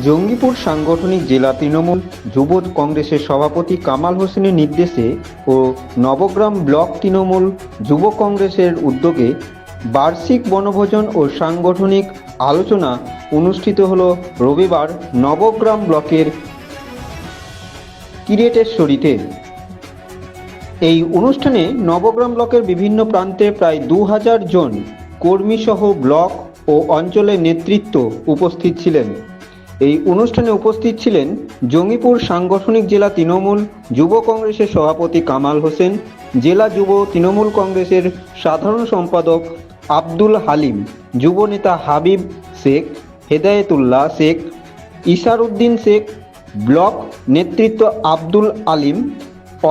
জঙ্গিপুর সাংগঠনিক জেলা তৃণমূল যুব কংগ্রেসের সভাপতি কামাল হোসেনের নির্দেশে ও নবগ্রাম ব্লক তৃণমূল যুব কংগ্রেসের উদ্যোগে বার্ষিক বনভোজন ও সাংগঠনিক আলোচনা অনুষ্ঠিত হল রবিবার নবগ্রাম ব্লকের কিরেটেশ্বরীতে। এই অনুষ্ঠানে নবগ্রাম ব্লকের বিভিন্ন প্রান্তে প্রায় দু হাজার জন কর্মীসহ ব্লক ও অঞ্চলের নেতৃত্ব উপস্থিত ছিলেন। এই অনুষ্ঠানে উপস্থিত ছিলেন জঙ্গিপুর সাংগঠনিক জেলা তৃণমূল যুব কংগ্রেসের সভাপতি কামাল হোসেন, জেলা যুব তৃণমূল কংগ্রেসের সাধারণ সম্পাদক আব্দুল হালিম যুবনেতা হাবিব শেখ, হেদায়েতুল্লাহ শেখ ইসারউদ্দিন শেখ, ব্লক নেতৃত্ব আব্দুল আলিম,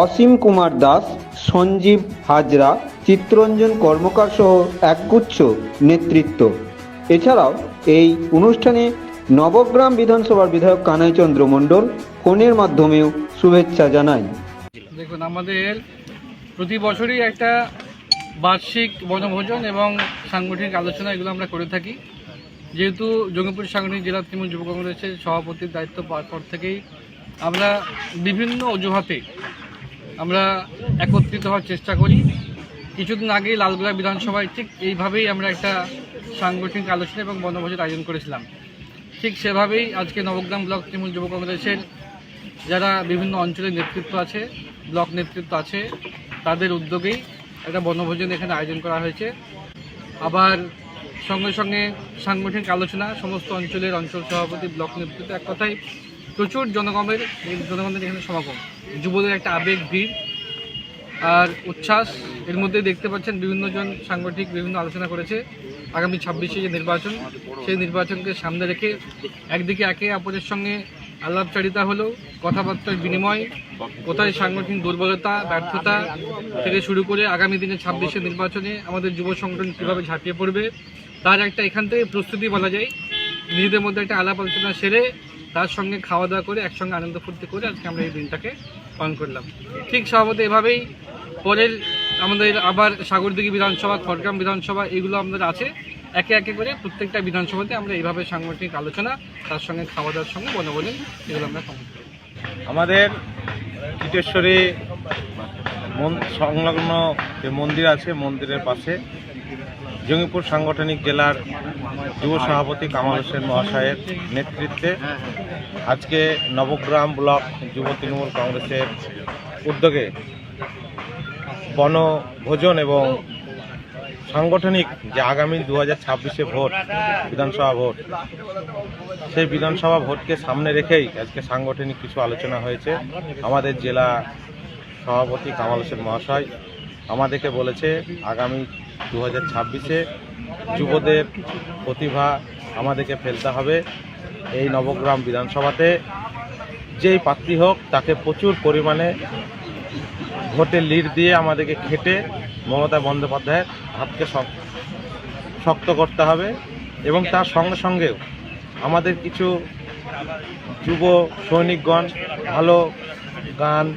অসীম কুমার দাস, সঞ্জীব হাজরা, চিত্তরঞ্জন কর্মকার সহ একগুচ্ছ নেতৃত্ব। এছাড়াও এই অনুষ্ঠানে নবগ্রাম বিধানসভার বিধায়ক কানাইচন্দ্র মণ্ডল ফোনের মাধ্যমেও শুভেচ্ছা জানায়। দেখুন, আমাদের প্রতি বছরই একটা বার্ষিক বনভোজন এবং সাংগঠনিক আলোচনা এগুলো আমরা করে থাকি। যেহেতু জঙ্গিপুর সাংগঠনিক জেলা তৃণমূল যুব কংগ্রেসের সভাপতির দায়িত্ব পাওয়ার পর থেকেই আমরা বিভিন্ন অজুহাতে আমরা একত্রিত হওয়ার চেষ্টা করি। কিছুদিন আগেই লালগোলা বিধানসভায় ঠিক এইভাবেই আমরা একটা সাংগঠনিক আলোচনা এবং বনভোজের আয়োজন করেছিলাম। ঠিক সেভাবেই আজকে নবগ্রাম ব্লক তৃণমূল যুব কংগ্রেসের যারা বিভিন্ন অঞ্চলের নেতৃত্ব আছে, ব্লক নেতৃত্ব আছে, তাদের উদ্যোগেই একটা বনভোজন এখানে আয়োজন করা হয়েছে। আবার সঙ্গে সঙ্গে সাংগঠনিক আলোচনা, সমস্ত অঞ্চলের অঞ্চল সভাপতি, ব্লক নেতৃত্ব, এক কথায় প্রচুর জনগণের জনগণের এখানে সমাগম। যুবদের একটা আবেগ, ভিড়। আর উচ্ছ্বাস এর মধ্যে দেখতে পাচ্ছেন বিভিন্ন জন সাংগঠনিক বিভিন্ন আলোচনা করেছে। আগামী ছাব্বিশে যে নির্বাচন, সেই নির্বাচনকে সামনে রেখে একদিকে একে অপরের সঙ্গে আলাপচারিতা হলো, কথাবার্তার বিনিময়, কোথায় সাংগঠনিক দুর্বলতা, ব্যর্থতা থেকে শুরু করে আগামী দিনে ছাব্বিশে নির্বাচনে আমাদের যুব সংগঠন কীভাবে ঝাঁপিয়ে পড়বে, তার একটা এখান থেকে প্রস্তুতি বলা যায়। নিজেদের মধ্যে একটা আলাপ আলোচনা সেরে তার সঙ্গে খাওয়া দাওয়া করে একসঙ্গে আনন্দ ফুর্তি করে আজকে আমরা এই দিনটাকে পালন করলাম। ঠিক সভাপতি এভাবেই পরের আমাদের আবার সাগরদিঘি বিধানসভা, খড়গ্রাম বিধানসভা এগুলো আমাদের আছে। একে একে করে প্রত্যেকটা বিধানসভাতে আমরা এইভাবে সাংগঠনিক আলোচনা, তার সঙ্গে খাওয়া দাওয়ার সঙ্গে বনভোজন এগুলো আমরা আমাদের কিটেশ্বরী মন- সংলগ্ন যে মন্দির আছে, মন্দিরের পাশে, জঙ্গিপুর সাংগঠনিক জেলার যুব সভাপতি কামাল হোসেন মহাশয়ের নেতৃত্বে আজকে নবগ্রাম ব্লক যুব তৃণমূল কংগ্রেসের উদ্যোগে বনভোজন এবং সাংগঠনিক যে আগামী দু হাজার ছাব্বিশে ভোট, বিধানসভা ভোট, সেই বিধানসভা ভোটকে সামনে রেখেই আজকে সাংগঠনিক কিছু আলোচনা হয়েছে। আমাদের জেলা সভাপতি কামাল হোসেন মহাশয় আমাদেরকে বলেছে, আগামী দু হাজার ছাব্বিশে যুবদের প্রতিভা আমাদেরকে ফেলতে হবে। এই নবগ্রাম বিধানসভাতে যেই প্রার্থী হোক, তাকে প্রচুর পরিমাণে ভোটে লিড দিয়ে আমাদেরকে খেটে মমতা বন্দ্যোপাধ্যায়ের হাতকে শক্ত করতে হবে এবং তার সঙ্গে সঙ্গেও আমাদের কিছু যুব সৈনিকগণ ভালো গান,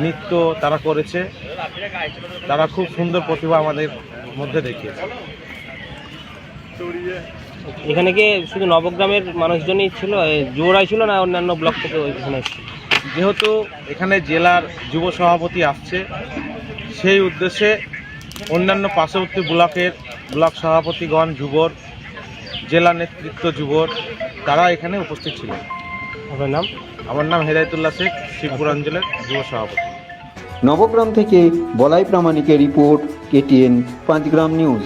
নৃত্য তারা করেছে। তারা খুব সুন্দর প্রতিভা আমাদের মধ্যে দেখিয়েছে। এখানে কি শুধু নবগ্রামের মানুষজনই ছিল? যুবরাই ছিল না অন্যান্য ব্লক থেকে এসেছিল? যেহেতু এখানে জেলার যুব সভাপতি আসছে সেই উদ্দেশ্যে অন্যান্য পার্শ্ববর্তী ব্লকের ব্লক সভাপতিগণ যুবর জেলা নেতৃত্ব যুবর তারা এখানে উপস্থিত ছিলেন। আপনার নাম? আমার নাম হেদায়তুল্লাহ শেখ শিবপুর অঞ্চলের যুব সভাপতি। নবগ্রাম থেকে বলাই প্রামাণিকের রিপোর্ট কেটিএন পাঁচগ্রাম নিউজ।